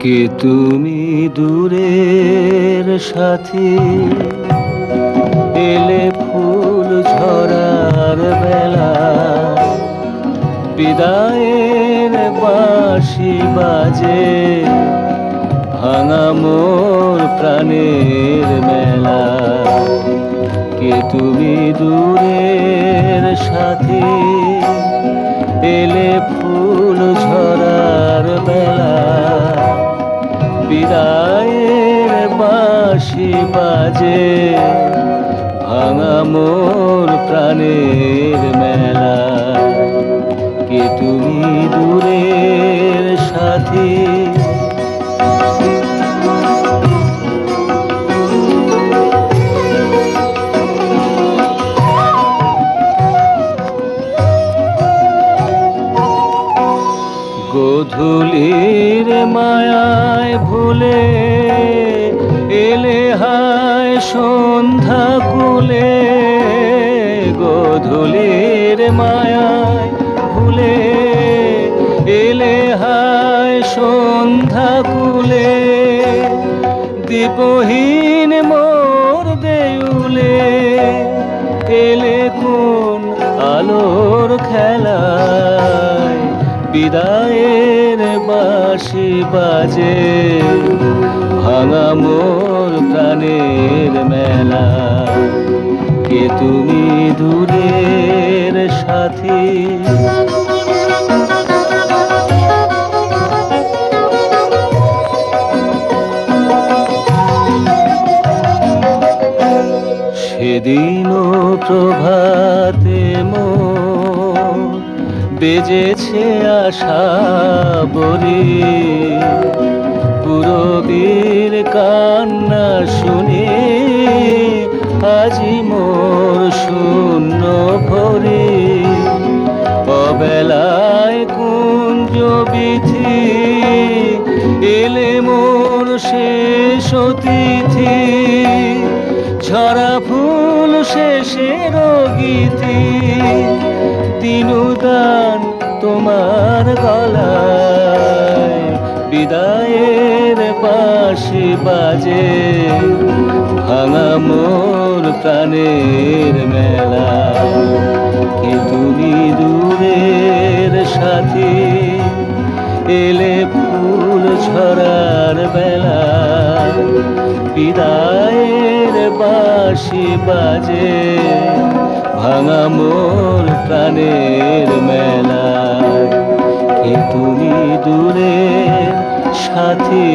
কে তুমি দূরের সাথী? বিদায়ের বাঁশি বাজে, ভাঙা মোর প্রাণের মেলা। কে তুমি দূরের সাথে? এলে ফুল ঝরার বেলা। বিদায়ের বাঁশি বাজে, ভাঙা মোর প্রাণের গধূলির মায়ায় ভুলে এলে হায় সন্ধ্যা কুলে। গধূলির মায়ায় ভুলে এলে হায় সন্ধ্যা কুলে। দীপহীন মোর দেউলে এলে কোন আলোর খেলায়। বিদায়ের বাঁশি বাজে ভাঙা মোর প্রাণের মেলা। কে তুমি দূরের সাথী? সেদিনও প্রভাতে মোর বেজেছে আশা বলি। পুরবীর কান্না শুনি আজি মোর শূন্য ভরি। অবেলায় কুঞ্জ বিধি, এলে মোর শেষ অতিথি। ঝরা ফুল শেষের গীতি তোমার গলায় বিদায়ের বাঁশি বাজে ভাঙা মোর প্রাণের মেলা। কে তুমি দূরের সাথী এলে ফুল ছড়ার বেলা। বিদায়ের বাঁশি বাজে ভাঙা মোর প্রাণের মেলা। তুমি সাথী